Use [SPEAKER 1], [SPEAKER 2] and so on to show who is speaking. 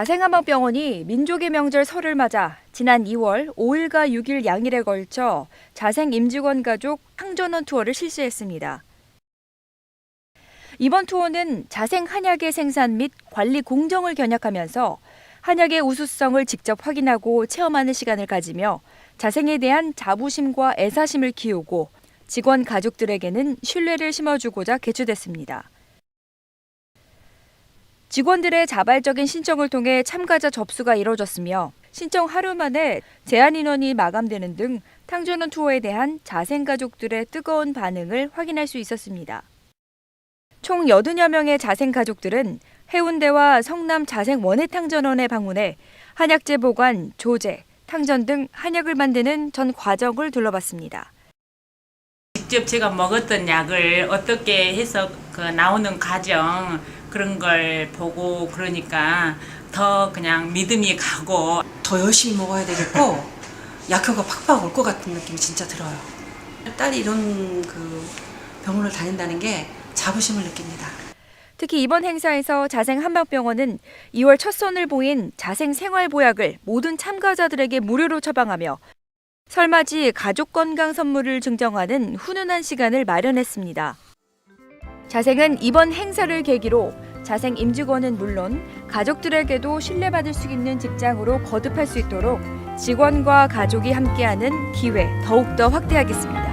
[SPEAKER 1] 자생한방병원이 민족의 명절 설을 맞아 지난 2월 5일과 6일 양일에 걸쳐 자생 임직원 가족 항전원 투어를 실시했습니다. 이번 투어는 자생 한약의 생산 및 관리 공정을 견약하면서 한약의 우수성을 직접 확인하고 체험하는 시간을 가지며 자생에 대한 자부심과 애사심을 키우고 직원 가족들에게는 신뢰를 심어주고자 개최됐습니다. 직원들의 자발적인 신청을 통해 참가자 접수가 이뤄졌으며 신청 하루 만에 제한 인원이 마감되는 등 탕전원 투어에 대한 자생 가족들의 뜨거운 반응을 확인할 수 있었습니다. 총 80여 명의 자생 가족들은 해운대와 성남 자생 원해탕전원에 방문해 한약재 보관, 조제, 탕전 등 한약을 만드는 전 과정을 둘러봤습니다.
[SPEAKER 2] 직접 제가 먹었던 약을 어떻게 해서 그 나오는 과정 그런 걸 보고 그러니까 더 그냥 믿음이 가고
[SPEAKER 3] 더 열심히 먹어야 되겠고 약효가 팍팍 올 것 같은 느낌이 진짜 들어요. 딸이 이런 그 병원을 다닌다는 게 자부심을 느낍니다.
[SPEAKER 1] 특히 이번 행사에서 자생 한방병원은 2월 첫 선을 보인 자생 생활보약을 모든 참가자들에게 무료로 처방하며 설맞이 가족 건강 선물을 증정하는 훈훈한 시간을 마련했습니다. 자생은 이번 행사를 계기로 자생 임직원은 물론 가족들에게도 신뢰받을 수 있는 직장으로 거듭할 수 있도록 직원과 가족이 함께하는 기회 더욱더 확대하겠습니다.